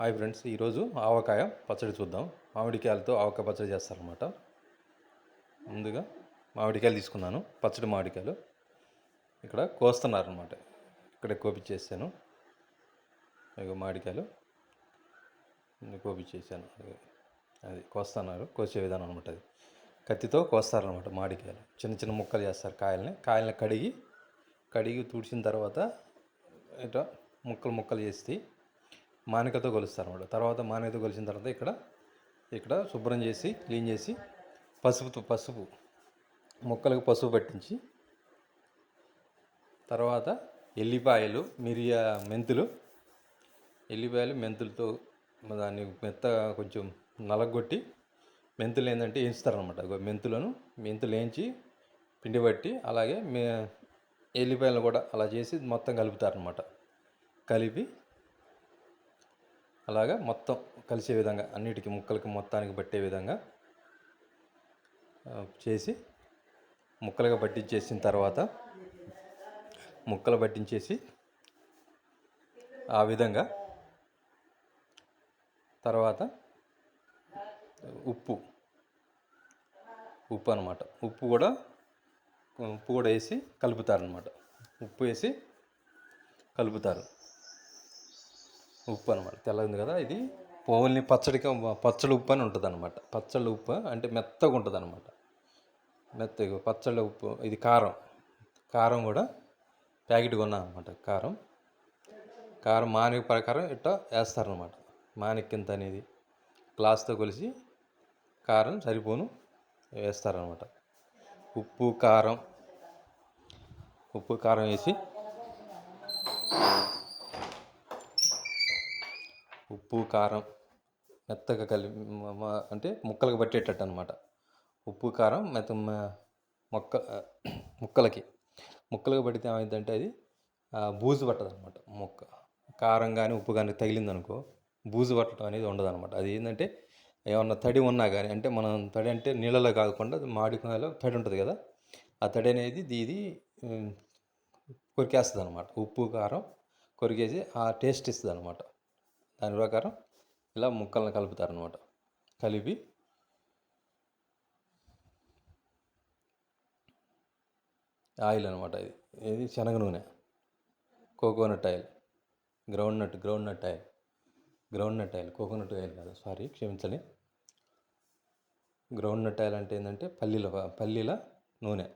Hi friends ఈరోజు ఆవకాయ పచ్చడి చూద్దాం. మామిడికాయలతో ఆవకాయ పచ్చడి చేస్తారనమాట ముందుగా మామిడికాయలు తీసుకున్నాను పచ్చడి మామిడికాయలు. ఇక్కడ కోస్తున్నారనమాట ఇక్కడ కోపించేసాను ఇక మామిడికాయలు. కోపించేసాను అది కోస్తున్నారు. కోసే విధానం అనమాట అది. కత్తితో కోస్తారనమాట మామిడికాయలు. చిన్న చిన్న ముక్కలు చేస్తారు కాయల్ని. కాయల్ని కడిగి కడిగి తుడిచిన తర్వాత ఇట్లా ముక్కలు ముక్కలు చేస్తే మానికతో కొలుస్తారు అన్నమాట. తర్వాత మానికతో కొలిచిన తర్వాత ఇక్కడ ఇక్కడ శుభ్రం చేసి క్లీన్ చేసి పసుపుతో పసుపు ముక్కలకు పసుపు పట్టించి తర్వాత ఎల్లిపాయలు మిరియా మెంతులు ఎల్లిపాయలు మెంతులతో దాన్ని మెత్త కొంచెం నలగొట్టి మెంతులు ఏంటంటే వేయిస్తారనమాట మెంతులను మెంతులు వేయించి పిండి పట్టి అలాగే మే ఎల్లిపాయలు కూడా అలా చేసి మొత్తం కలుపుతారనమాట కలిపి అలాగా మొత్తం కలిసే విధంగా అన్నిటికీ ముక్కలకి మొత్తానికి పట్టే విధంగా చేసి ముక్కలుగా పట్టించేసిన తర్వాత ముక్కలు పట్టించేసి ఆ విధంగా తర్వాత ఉప్పు ఉప్పు అనమాట ఉప్పు కూడా ఉప్పు కూడా వేసి కలుపుతారనమాట ఉప్పు వేసి కలుపుతారు. ఉప్పు అనమాట తెల్లది కదా ఇది. ఓన్లీ పచ్చడికి పచ్చడి ఉప్పు అని ఉంటుంది అనమాట పచ్చళ్ళు ఉప్పు అంటే మెత్తగా ఉంటుంది అనమాట మెత్తగా పచ్చళ్ళ ఉప్పు ఇది కారం. కారం కూడా ప్యాకెట్ కొన్నా అనమాట కారం. కారం మానిక ప్రకారం ఇట్లా వేస్తారనమాట మానిక్కింత అనేది గ్లాస్తో కొలిసి కారం సరిపోను వేస్తారనమాట ఉప్పు కారం. ఉప్పు కారం వేసి ఉప్పు కారం మెత్తగా కలిపి అంటే ముక్కలకు పట్టేటట్టు అనమాట ఉప్పు కారం మెత్త మొక్క ముక్కలకి. ముక్కలకు పడితే ఏమైందంటే అది బూజు పట్టదు అనమాట మొక్క. కారం కానీ ఉప్పు కానీ తగిలిందనుకో బూజు పట్టడం అనేది ఉండదు అనమాట అది ఏంటంటే ఏమన్నా తడి ఉన్నా కానీ అంటే మనం తడి అంటే నీళ్ళలో కాకుండా అది తడి ఉంటుంది కదా ఆ తడి అనేది ఇది- కొరికేస్తుంది అనమాట ఉప్పు కారం కొరికేసి ఆ టేస్ట్ ఇస్తుంది అనమాట దాని ప్రకారం ఇలా ముక్కలను కలుపుతారనమాట కలిపి ఆయిల్ అనమాట ఇది. ఇది శనగ నూనె. Coconut oil. Groundnut groundnut oil. Groundnut oil coconut oil కాదు సారీ క్షమించండి. గ్రౌండ్ నట్ ఆయిల్ అంటే ఏంటంటే పల్లీల పల్లీల నూనె.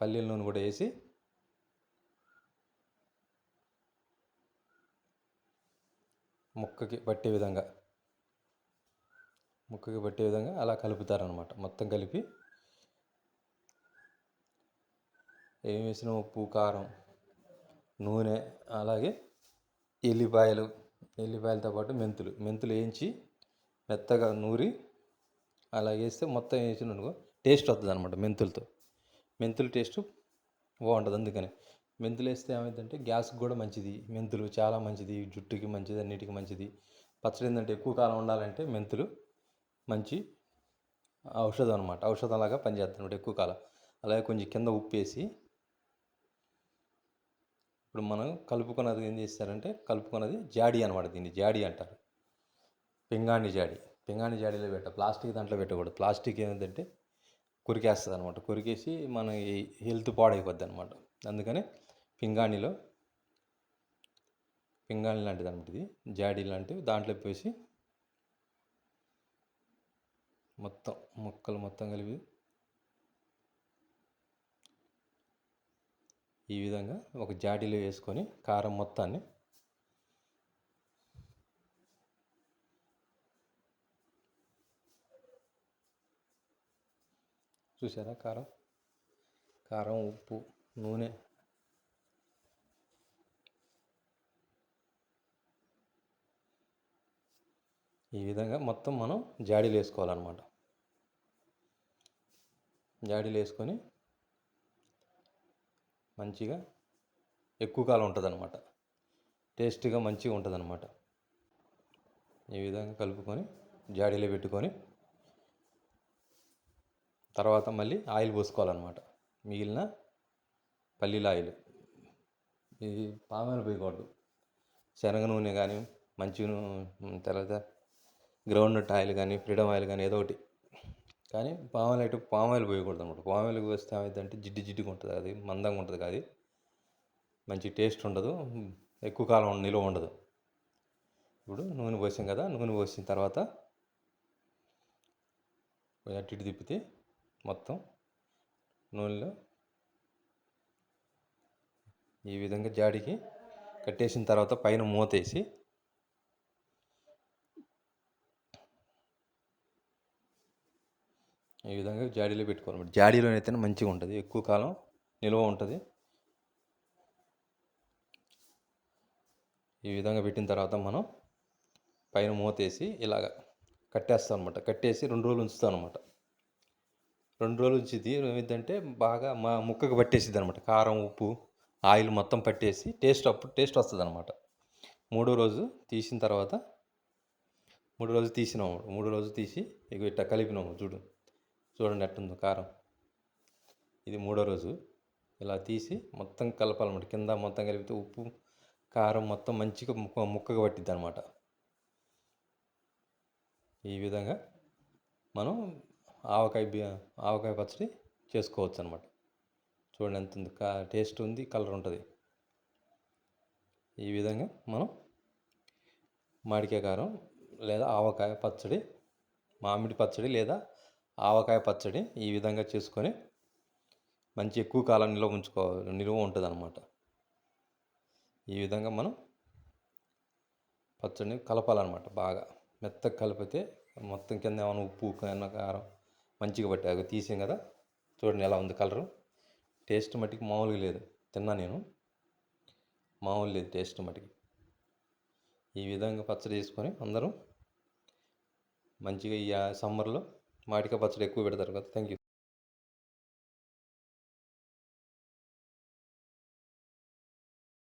పల్లీల నూనె కూడా వేసి ముక్కకి పట్టే విధంగా. ముక్కకి పట్టే విధంగా అలా కలుపుతారనమాట మొత్తం కలిపి ఏం వేసిన ఉప్పు కారం నూనె అలాగే ఎల్లిపాయలు ఎల్లిపాయలతో పాటు మెంతులు. మెంతులు వేయించి మెత్తగా నూరి అలా వేస్తే మొత్తం వేసిన టేస్ట్ వస్తుంది అనమాట మెంతులతో. మెంతులు టేస్ట్ బాగుంటుంది అందుకని. మెంతులు వేస్తే ఏమైందంటే గ్యాస్కి కూడా మంచిది. మెంతులు చాలా మంచిది. జుట్టుకి మంచిది అన్నిటికీ మంచిది. పచ్చడి ఏంటంటే ఎక్కువ కాలం ఉండాలంటే మెంతులు మంచి ఔషధం అనమాట ఔషధంలాగా పనిచేస్తుంది ఎక్కువ కాలం. అలాగే కొంచెం కింద ఉప్పు వేసి ఇప్పుడు మనం కలుపుకున్నది ఏం చేస్తారంటే కలుపుకున్నది జాడీ అనమాట దీన్ని. జాడీ అంటారు. పింగాణి జాడి. పింగాణి జాడీలో పెట్ట ప్లాస్టిక్ దాంట్లో పెట్టకూడదు. ప్లాస్టిక్ ఏంటంటే కొరికేస్తుంది అనమాట కొరికేసి మన హెల్త్ పాడైపోద్ది అనమాట అందుకని పింగాణిలో. పింగాణి లాంటిది అనమాట ఇది. జాడీ లాంటివి. దాంట్లో పోసి మొత్తం ముక్కలు మొత్తం కలిపి ఈ విధంగా ఒక జాడీలో వేసుకొని కారం మొత్తాన్ని చూసారా కారం? కారం ఉప్పు నూనె ఈ విధంగా మొత్తం మనం జాడీలు వేసుకోవాలన్నమాట. జాడీలు వేసుకొని మంచిగా ఎక్కువ కాలం ఉంటుంది అనమాట టేస్ట్గా మంచిగా ఉంటుంది అనమాట ఈ విధంగా కలుపుకొని జాడీలో పెట్టుకొని తర్వాత మళ్ళీ ఆయిల్ పోసుకోవాలన్నమాట. మిగిలిన పల్లీల ఆయిల్. ఇది పామాయిల్ పోయకూడదు. శనగ నూనె కానీ మంచి తర్వాత గ్రౌండ్ నట్ ఆయిల్ కానీ ఫ్రీడమ్ ఆయిల్ కానీ ఏదో ఒకటి. కానీ పామ్ ఆయిల్ అయితే పామ్ ఆయిల్ పోయకూడదు అనమాట పామ్ ఆయిల్ పోస్తే ఏమైందంటే జిడ్డు జిడ్డుగా ఉంటుంది అది మందంగా ఉంటుంది కాదు మంచి టేస్ట్ ఉండదు ఎక్కువ కాలం నిలువ ఉండదు. ఇప్పుడు నూనె పోసాం కదా నూనె పోసిన తర్వాత అటు ఇటు తిప్పితే మొత్తం నూనెలో ఈ విధంగా జాడికి కట్టేసిన తర్వాత పైన మూత వేసి ఈ విధంగా జాడీలో పెట్టుకోవాలి. జాడీలో అయితే మంచిగా ఉంటుంది. ఎక్కువ కాలం నిల్వ ఉంటుంది. ఈ విధంగా పెట్టిన తర్వాత మనం పైన మూత వేసి ఇలాగ కట్టేస్తాం అనమాట కట్టేసి రెండు రోజులు ఉంచుతాం అనమాట రెండు రోజులు ఉంచిది ఏమిటంటే బాగా మా ముక్కకు పట్టేసిద్ది అనమాట కారం ఉప్పు ఆయిల్ మొత్తం పట్టేసి టేస్ట్ అప్పుడు టేస్ట్ వస్తుంది అనమాట మూడో రోజు తీసిన తర్వాత మూడు రోజులు తీసినాము. మూడు రోజు తీసి ఇక ఇట్లా కలిపినాము చూడు. చూడండి ఎట్టుందో కారం. ఇది మూడో రోజు. ఇలా తీసి మొత్తం కలపాలన్నమాట. కింద మొత్తం కలిపితే ఉప్పు కారం మొత్తం మంచిగా ముక్క ముక్కగా పట్టిద్ది అనమాట ఈ విధంగా మనం ఆవకాయ బి- ఆవకాయ పచ్చడి చేసుకోవచ్చు అనమాట చూడండి ఎంత ఉంది కా టేస్ట్ ఉంది కలర్ ఉంటుంది. ఈ విధంగా మనం మామిడికాయ కారం లేదా ఆవకాయ పచ్చడి మామిడి పచ్చడి లేదా ఆవకాయ పచ్చడి ఈ విధంగా చేసుకొని మంచి ఎక్కువ కాలం నిల్వ ఉంచుకోవాలి నిల్వ ఉంటుంది అనమాట ఈ విధంగా మనం పచ్చడిని కలపాలన్నమాట బాగా. మెత్తగా కలిపితే మొత్తం కింద ఏమైనా ఉప్పు ఏమైనా కారం మంచిగా పట్టే అవి తీసాం కదా? చూడండి ఎలా ఉంది కలరు. టేస్ట్ మట్టికి మామూలుగా లేదు. తిన్నా నేను. మామూలు లేదు టేస్ట్ మట్టికి ఈ విధంగా పచ్చడి చేసుకొని అందరూ మంచిగా ఈ సమ్మర్లో మామిడికాయ పచ్చడి ఎక్కువ పెడతారు కదా. Thank you